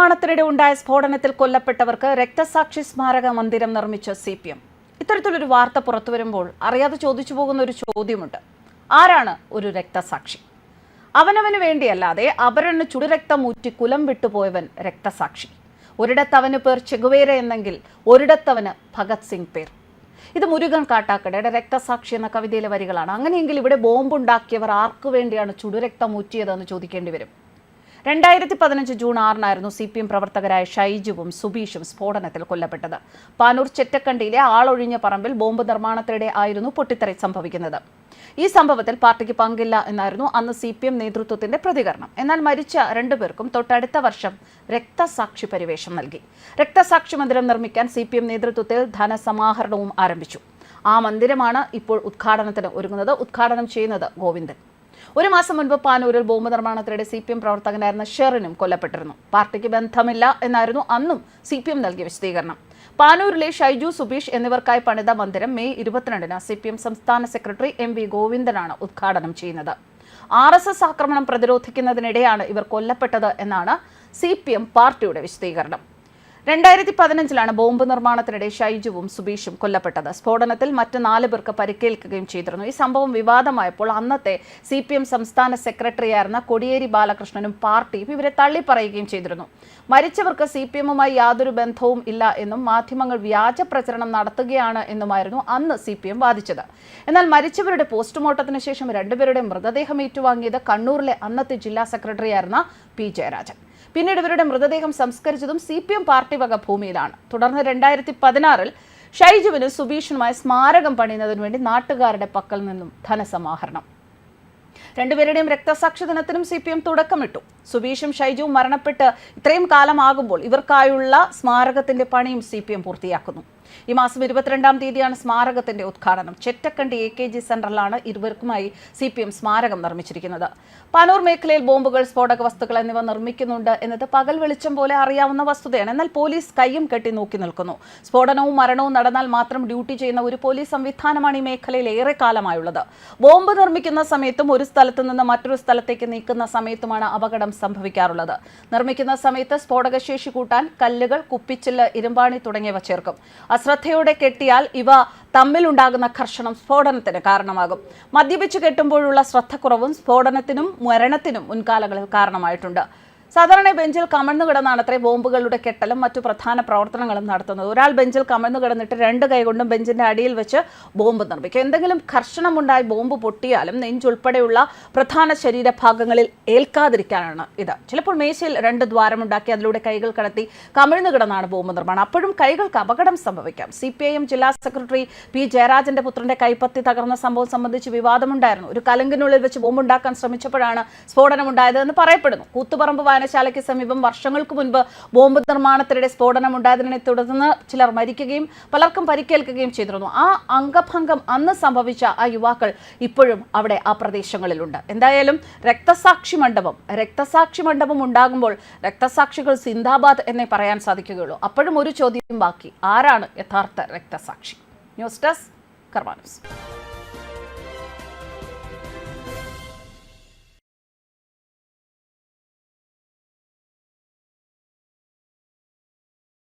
നിർമ്മാണത്തിനിടെ ഉണ്ടായ സ്ഫോടനത്തിൽ കൊല്ലപ്പെട്ടവർക്ക് രക്തസാക്ഷി സ്മാരക മന്ദിരം നിർമ്മിച്ച സി പി എം. ഇത്തരത്തിലൊരു വാർത്ത പുറത്തു വരുമ്പോൾ അറിയാതെ ചോദിച്ചു പോകുന്ന ഒരു ചോദ്യമുണ്ട്. ആരാണ് ഒരു രക്തസാക്ഷി? അവനവന് വേണ്ടിയല്ലാതെ അപരന് ചുടുരക്തം ഊറ്റി കുലം വിട്ടുപോയവൻ രക്തസാക്ഷി. ഒരിടത്തവന് പേർ ചെഗുവേര എന്നെങ്കിൽ ഒരിടത്തവന് ഭഗത് സിംഗ് പേർ. ഇത് മുരുകൻ കാട്ടാക്കടയുടെ രക്തസാക്ഷി എന്ന കവിതയിലെ വരികളാണ്. അങ്ങനെയെങ്കിൽ ഇവിടെ ബോംബുണ്ടാക്കിയവർ ആർക്കു വേണ്ടിയാണ് ചുടുരക്തം ഊറ്റിയതെന്ന് ചോദിക്കേണ്ടി വരും. രണ്ടായിരത്തി പതിനഞ്ച് ജൂൺ ആറിനായിരുന്നു സി പി എം പ്രവർത്തകരായ ഷൈജുവും സുബീഷും സ്ഫോടനത്തിൽ കൊല്ലപ്പെട്ടത്. പാനൂർ ചെറ്റക്കണ്ടിയിലെ ആളൊഴിഞ്ഞ പറമ്പിൽ ബോംബ് നിർമ്മാണത്തിനിടെ ആയിരുന്നു പൊട്ടിത്തെറി സംഭവിക്കുന്നത്. ഈ സംഭവത്തിൽ പാർട്ടിക്ക് പങ്കില്ല എന്നായിരുന്നു അന്ന് സി പി എം നേതൃത്വത്തിന്റെ പ്രതികരണം. എന്നാൽ മരിച്ച രണ്ടുപേർക്കും തൊട്ടടുത്ത വർഷം രക്തസാക്ഷി പരിവേഷം നൽകി. രക്തസാക്ഷി മന്ദിരം നിർമ്മിക്കാൻ സി പി എം നേതൃത്വത്തിൽ ധനസമാഹരണവും ആരംഭിച്ചു. ആ മന്ദിരമാണ് ഇപ്പോൾ ഉദ്ഘാടനത്തിന് ഒരുങ്ങുന്നത്. ഉദ്ഘാടനം ചെയ്യുന്നത് ഗോവിന്ദൻ. ഒരു മാസം മുൻപ് പാനൂരിൽ ബോംബ് നിർമ്മാണത്തിനിടെ സി പി എം പ്രവർത്തകനായിരുന്ന ഷെറിനും കൊല്ലപ്പെട്ടിരുന്നു. പാർട്ടിക്ക് ബന്ധമില്ല എന്നായിരുന്നു അന്നും സി പി എം നൽകിയ വിശദീകരണം. പാനൂരിലെ ഷൈജു സുബീഷ് എന്നിവർക്കായി പണിത മന്ദിരം മെയ് ഇരുപത്തിരണ്ടിന് സി പി എം സംസ്ഥാന സെക്രട്ടറി എം വി ഗോവിന്ദനാണ് ഉദ്ഘാടനം ചെയ്യുന്നത്. ആർ എസ് എസ് ആക്രമണം പ്രതിരോധിക്കുന്നതിനിടെയാണ് ഇവർ കൊല്ലപ്പെട്ടത് എന്നാണ് സി പി എം പാർട്ടിയുടെ വിശദീകരണം. രണ്ടായിരത്തി പതിനഞ്ചിലാണ് ബോംബ് നിർമ്മാണത്തിനിടെ ഷൈജുവും സുബീഷും കൊല്ലപ്പെട്ടത്. സ്ഫോടനത്തിൽ മറ്റ് നാല് പേർക്ക് പരിക്കേൽക്കുകയും ചെയ്തിരുന്നു. ഈ സംഭവം വിവാദമായപ്പോൾ അന്നത്തെ സി പി എം സംസ്ഥാന സെക്രട്ടറിയായിരുന്ന കൊടിയേരി ബാലകൃഷ്ണനും പാർട്ടിയും ഇവരെ തള്ളിപ്പറയുകയും ചെയ്തിരുന്നു. മരിച്ചവർക്ക് സി പി എമ്മുമായി യാതൊരു ബന്ധവും ഇല്ല എന്നും മാധ്യമങ്ങൾ വ്യാജ പ്രചരണം നടത്തുകയാണ് എന്നുമായിരുന്നു അന്ന് സി പി എം വാദിച്ചത്. എന്നാൽ മരിച്ചവരുടെ പോസ്റ്റ്മോർട്ടത്തിന് ശേഷം രണ്ടുപേരുടെ മൃതദേഹം ഏറ്റുവാങ്ങിയത് കണ്ണൂരിലെ അന്നത്തെ ജില്ലാ സെക്രട്ടറിയായിരുന്ന പി ജയരാജൻ. പിന്നീട് ഇവരുടെ മൃതദേഹം സംസ്കരിച്ചതും സി പി എം പാർട്ടി വക ഭൂമിയിലാണ്. തുടർന്ന് രണ്ടായിരത്തി പതിനാറിൽ ഷൈജുവിന് സുബീഷനുമായി സ്മാരകം പണിയുന്നതിന് വേണ്ടി നാട്ടുകാരുടെ പക്കൽ നിന്നും ധനസമാഹരണം. രണ്ടുപേരുടെയും രക്തസാക്ഷി ദിനത്തിനും സി പി എം തുടക്കമിട്ടു. സുബീഷും ഷൈജുവും മരണപ്പെട്ട് ഇത്രയും കാലമാകുമ്പോൾ ഇവർക്കായുള്ള സ്മാരകത്തിന്റെ പണിയും സി പി എം പൂർത്തിയാക്കുന്നു. ഈ മാസം ഇരുപത്തിരണ്ടാം തീയതിയാണ് സ്മാരകത്തിന്റെ ഉദ്ഘാടനം. ചെറ്റക്കണ്ടി എ കെ ജി സെന്ററിലാണ് ഇരുവർക്കുമായി സി പി എം സ്മാരകം നിർമ്മിച്ചിരിക്കുന്നത്. പനൂർ മേഖലയിൽ ബോംബുകൾ സ്ഫോടക വസ്തുക്കൾ എന്നിവ നിർമ്മിക്കുന്നുണ്ട് എന്നത് പകൽ വെളിച്ചം പോലെ അറിയാവുന്ന വസ്തുതയാണ്. എന്നാൽ പോലീസ് കയ്യും കെട്ടി നോക്കി നിൽക്കുന്നു. സ്ഫോടനവും മരണവും നടന്നാൽ മാത്രം ഡ്യൂട്ടി ചെയ്യുന്ന ഒരു പോലീസ് സംവിധാനമാണ് ഈ മേഖലയിൽ ഏറെ കാലമായുള്ളത്. ബോംബ് നിർമ്മിക്കുന്ന സമയത്തും ഒരു സ്ഥലത്ത് നിന്ന് മറ്റൊരു സ്ഥലത്തേക്ക് നീക്കുന്ന സമയത്തുമാണ് അപകടം സംഭവിക്കാറുള്ളത്. നിർമ്മിക്കുന്ന സമയത്ത് സ്ഫോടകശേഷി കൂട്ടാൻ കല്ലുകൾ കുപ്പിച്ചില്ല് ഇരുമ്പാണി തുടങ്ങിയവ ചേർക്കും. അശ്രദ്ധയോടെ കെട്ടിയാൽ ഇവ തമ്മിലുണ്ടാകുന്ന ഘർഷണം സ്ഫോടനത്തിന് കാരണമാകും. മദ്യപിച്ച് കെട്ടുമ്പോഴുള്ള ശ്രദ്ധക്കുറവും സ്ഫോടനത്തിനും മരണത്തിനും മുൻകാലങ്ങളിൽ കാരണമായിട്ടുണ്ട്. സാധാരണ ബെഞ്ചിൽ കമഴ്ന്നു കിടന്നാണ് അത്രേ ബോംബുകളുടെ കെട്ടലും മറ്റു പ്രധാന പ്രവർത്തനങ്ങളും നടത്തുന്നത്. ഒരാൾ ബെഞ്ചിൽ കമഴ്ന്നു കിടന്നിട്ട് രണ്ട് കൈകൊണ്ടും ബെഞ്ചിന്റെ അടിയിൽ വെച്ച് ബോംബ് നിർമ്മിക്കും. എന്തെങ്കിലും ഘർഷണമുണ്ടായി ബോംബ് പൊട്ടിയാലും നെഞ്ചുൾപ്പെടെയുള്ള പ്രധാന ശരീരഭാഗങ്ങളിൽ ഏൽക്കാതിരിക്കാനാണ് ഇത്. ചിലപ്പോൾ മേശയിൽ രണ്ട് ദ്വാരമുണ്ടാക്കി അതിലൂടെ കൈകൾ കടത്തി കമിഴ്ന്നു കിടന്നാണ് ബോംബ് നിർമ്മാണം. അപ്പോഴും കൈകൾക്ക് അപകടം സംഭവിക്കാം. സി പി ഐ എം ജില്ലാ സെക്രട്ടറി പി ജയരാജന്റെ പുത്രന്റെ കൈപ്പത്തി തകർന്ന സംഭവം സംബന്ധിച്ച് വിവാദമുണ്ടായിരുന്നു. ഒരു കലങ്കിനുള്ളിൽ വെച്ച് ബോംബ് ഉണ്ടാക്കാൻ ശ്രമിച്ചപ്പോഴാണ് സ്ഫോടനമുണ്ടായതെന്ന് പറയപ്പെടുന്നു. കൂത്തുപറമ്പ് വായനശാലയ്ക്ക് സമീപം വർഷങ്ങൾക്ക് മുൻപ് ബോംബ് നിർമ്മാണത്തിനിടെ സ്ഫോടനം ഉണ്ടായതിനെ തുടർന്ന് ചിലർ മരിക്കുകയും പലർക്കും പരിക്കേൽക്കുകയും ചെയ്തിരുന്നു. ആ അംഗഭംഗം അന്ന് സംഭവിച്ച ആ യുവാക്കൾ ഇപ്പോഴും അവിടെ ആ പ്രദേശങ്ങളിലുണ്ട്. എന്തായാലും രക്തസാക്ഷി മണ്ഡപം രക്തസാക്ഷി മണ്ഡപം ഉണ്ടാകുമ്പോൾ രക്തസാക്ഷികൾ സിന്ദാബാദ് എന്നേ പറയാൻ സാധിക്കുകയുള്ളൂ. അപ്പോഴും ഒരു ചോദ്യം ബാക്കി. ആരാണ് യഥാർത്ഥ രക്തസാക്ഷി? News desk കർമാനൂസ്